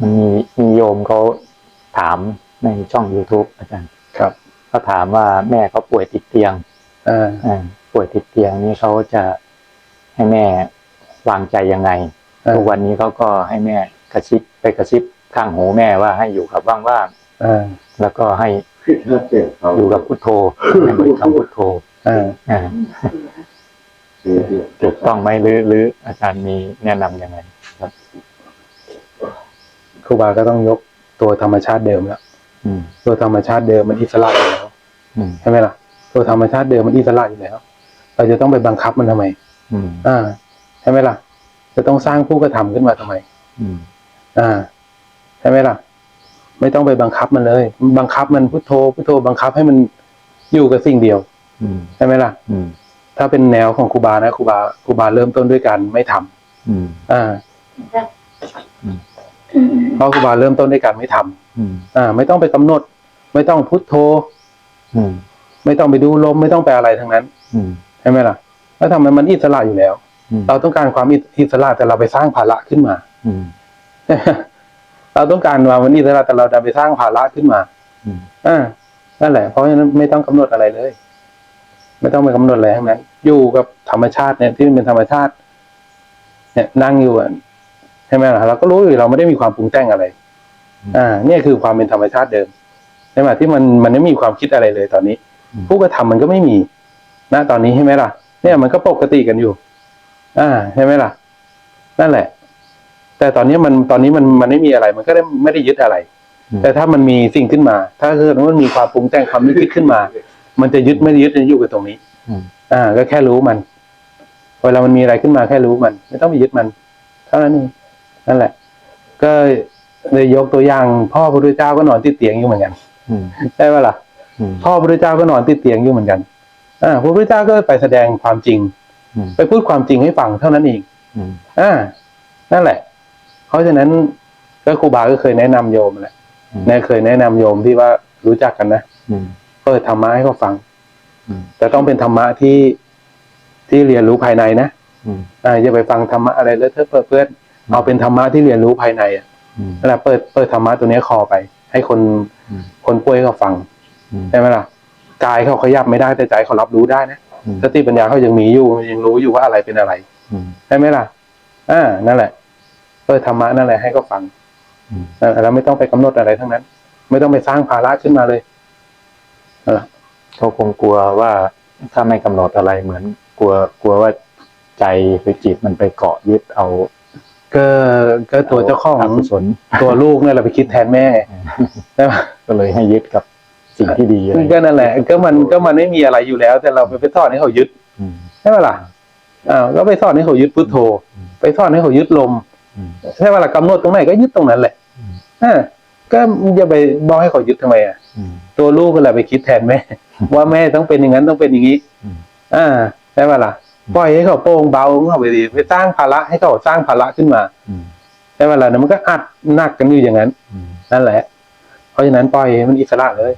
มันมีมีโยมเขาถามในช่อง youtube อาจารย์ครับเขาถามว่าแม่เขาป่วยติดเตียงอ่าอ่าป่วยติดเตียงนี่เขาจะให้แม่วางใจยังไงอ่าทุกวันนี้เขาก็ให้แม่กระซิบไปกระซิบข้างหูแม่ว่าให้อยู่กับว่างอ่าๆแล้วก็ให้ถ้าเจ็บเขาอยู่กับพุทโธให้บริกรรมพุทโธอ่าอ่าเสียเดียวถูกต้องไหมหรือหรืออาจารย์มีแนะนำยังไง ครับครูบาก็ต้องยกตัวธรรมชาติเดิมแล้วอืมตัวธรรมชาติเดิมมันอิสระอยู่แล้วอืมใช่ไหมล่ะ ตัวธรรมชาติเดิมมันอิสระอยู่แล้ว เราจะต้องไปบังคับมันทำไมอืมอ่าใช่ไหมล่ะ จะต้องสร้างผู้กระทำขึ้นมาทำไมอืมอ่าใช่ไหมล่ะ ไม่ต้องไปบังคับมันเลย บังคับมันพุทโธพุทโธบังคับให้มันอยู่กับสิ่งเดียวอืมใช่ไหมล่ะอืมถ้าเป็นแนวของครูบานะครูบาครูบาเริ่มต้นด้วยการไม่ทำอืมอ่า เพราะครูบาเริ่มต้นด้วยการไม่ทำอืมอ่า ไม่ต้องไปกำหนด ไม่ต้องพุทโธอืมไม่ต้องไปดูลม ไม่ต้องไปอะไรทั้งนั้นอืมใช่ไหมล่ะ แล้วทำไมมันอิสระอยู่แล้วอืมเราต้องการความอิสระแต่เราไปสร้างภาระขึ้นมาอืมเราต้องการว่ามันอิสระแต่เราดันไปสร้างภาระขึ้นมาอืมอ่านั่นแหละ เพราะฉะนั้นไม่ต้องกำหนดอะไรเลย ไม่ต้องไปกำหนดอะไรทั้งนั้น อยู่กับธรรมชาติเนี่ยที่มันเป็นธรรมชาติ เนี่ยนั่งอยู่อะ ใช่ไหมล่ะเราก็รู้อยู่เราไม่ได้มีความปรุงแต่งอะไร อ่า เนี่ยคือความเป็นธรรมชาติเดิมใช่ไหมที่มันมันไม่มีความคิดอะไรเลยตอนนี้ ผู้กระทำมันก็ไม่มีณตอนนี้ใช่ไหมล่ะ เนี่ยมันก็ปกติกันอยู่ อ่าใช่ไหมล่ะ นั่นแหละ แต่ตอนนี้มันตอนนี้มันมันไม่มีอะไร มันก็ได้ไม่ได้ยึดอะไรอืมแต่ถ้ามันมีสิ่งขึ้นมา ถ้าคือมันมีความปรุงแต่งความนึกคิดขึ้นมา มันจะยึดไม่ได้ยึดจะอยู่กับตรงนี้อืมอ่า ก็แค่รู้มันเวลามันมีอะไรขึ้นมาแค่รู้มัน ไม่ต้องไปยึดมัน เท่านั้นเอง นั่นแหละ ก็เลยยกตัวอย่าง พ่อพระพุทธเจ้าก็นอนติดเตียงอยู่เหมือนกันอืมได้ไหมล่ะอืมพ่อพระพุทธเจ้าก็นอนติดเตียงอยู่เหมือนกันอ่าพระพุทธเจ้าก็ไปแสดงความจริงอืมไปพูดความจริงให้ฟังเท่านั้นเองอืมอ่านั่นแหละ เพราะฉะนั้นก็ครูบาก็เคยแนะนำโยมแหละอืมแน่เคยแนะนำโยมที่ว่ารู้จักกันนะอืมเปิดธรรมะให้เขาฟังอืมแต่ต้องเป็นธรรมะที่ที่เรียนรู้ภายในนะอืมอ่าอย่าไปฟังธรรมะอะไรเลอะเทอะเปื้อนเพื่อน เอาเป็นธรรมะที่เรียนรู้ภายในอะอืมนั่นแหละเปิดเปิดธรรมะตัวเนี้ยคอไป ให้คนอืมคนป่วยเขาฟังอืมใช่ไหมล่ะกายเขาขยับไม่ได้แต่ใจเขารับรู้ได้นะอืมสติปัญญาเขายังมีอยู่ยังรู้อยู่ว่าอะไรเป็นอะไรอืมใช่ไหมล่ะอ่านั่นแหละเปิดธรรมะนั่นแหละให้เขาฟังอืมนั่นแหละแล้วไม่ต้องไปกำหนดอะไรทั้งนั้น ไม่ต้องไปสร้างภาระขึ้นมาเลยนั่นแหละเขาคงกลัวว่าถ้าไม่กำหนดอะไรเหมือน กลัวกลัวว่าใจหรือจิตมันไปเกาะยึดเอา ก็ก็ตัวเจ้าของอกุศลตัวลูกเนี่ยแหละไปคิดแทนแม่ใช่ไหมก็เลยให้ยึดกับสิ่งที่ดีอะไรก็นั่นแหละ ก็มันก็มันไม่มีอะไรอยู่แล้ว แต่เราไปไปสอนให้เขายึดอืมใช่ไหมล่ะอ้าวก็ไปสอนให้เขายึดพุทโธอืมไปสอนให้เขายึดลมอืมใช่ไหมล่ะกำหนดตรงไหนก็ยึดตรงนั้นแหละอืมอ่าก็อย่าไปบอกให้เขายึดทำไมอะอืมตัวลูกก็แหละไปคิดแทนแม่ว่าแม่ต้องเป็นอย่างนั้นต้องเป็นอย่างนี้อืมอ่าใช่ไหมล่ะ ปล่อยให้เขาโปร่งเบาเขาไปดีไปสร้างภาระให้เขาสร้างภาระขึ้นมาอืมใช่ไหมล่ะเดี๋ยวมันก็อัดหนักกันอยู่อย่างนั้นอืมนั่นแหละ เพราะฉะนั้นปล่อยให้มันอิสระเลย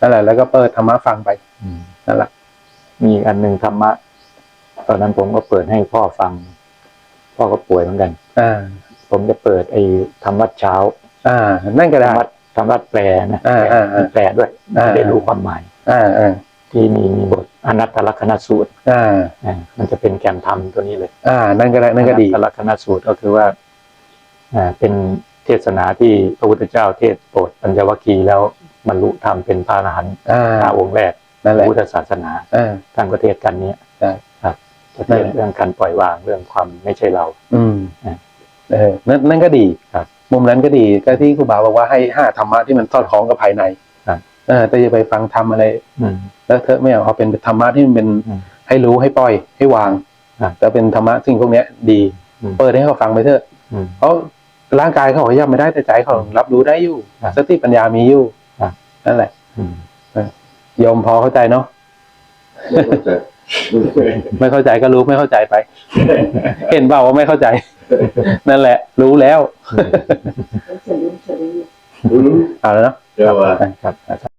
นั่นแหละ แล้วก็เปิดธรรมะฟังไปอืมนั่นแหละมีอีกอันหนึ่งธรรมะตอนนั้นผมก็เปิดให้พ่อฟัง พ่อก็ป่วยเหมือนกันอ่าผมจะเปิดไอ้ธรรมวัดเช้า อ่า นั่นก็ธรได้รมวัดธรรมวัดแปลนะอ่าอ่าอ่าแปลด้วยอ่าจะได้รู้ความหมาย อ่าอ่า ที่มีมีบทอนัตตลกนสูตรอ่าอ่ามันจะเป็นแกนธรรมตัวนี้เลย อ่า นั่นก็ได้นั่นก็ดีอนัตตลกนสูตรก็คือว่าอ่าเป็นเทศนาที่พระพุทธเจ้าเทศน์โปรดปัญจวัคคีย์แล้วบรรลุธรรมเป็นพระอรหันต์อ่าพระองค์แรกนั่นแหละพุทธศาสนาอ่าท่านก็เทศน์กันเนี้ยใช่ครับจะเทนั่นศแหละน์เรื่องการปล่อยวางเรื่องความไม่ใช่เรา อืมอ่าเออนั่นนั่นก็ดีครับมุมนั้นก็ดีก็ที่ครูบาบอกว่าให้ห้าธรรมะที่มันสอดคล้องกับภายในครับ เออแต่อย่าไปฟังทำอะไรอืม แล้วเธอะไม่เอาเอาเป็นธรรมะที่มันเป็นอืมให้รู้ให้ปล่อย ให้วางครับแต่เป็นธรรมะสิ่งพวกเนี้ยดี อืม เปิดให้เขาฟังไปเถอะ อืม เพราะร่างกายเขาขยับไม่ได้แต่ใจเขารับรู้ได้อยู่ครับสติปัญญามีอยู่ครับนั่นแหละอืม โยมพอเข้าใจเนาะไม่เข้าใจไม่เข้าใจก็รู้ไม่เข้าใจไป เห็นเปล่าว่าไม่เข้าใจ นั่นแหละ รู้แล้วอืมเอาแล้วเนาะ เดี๋ยวว่า ครับ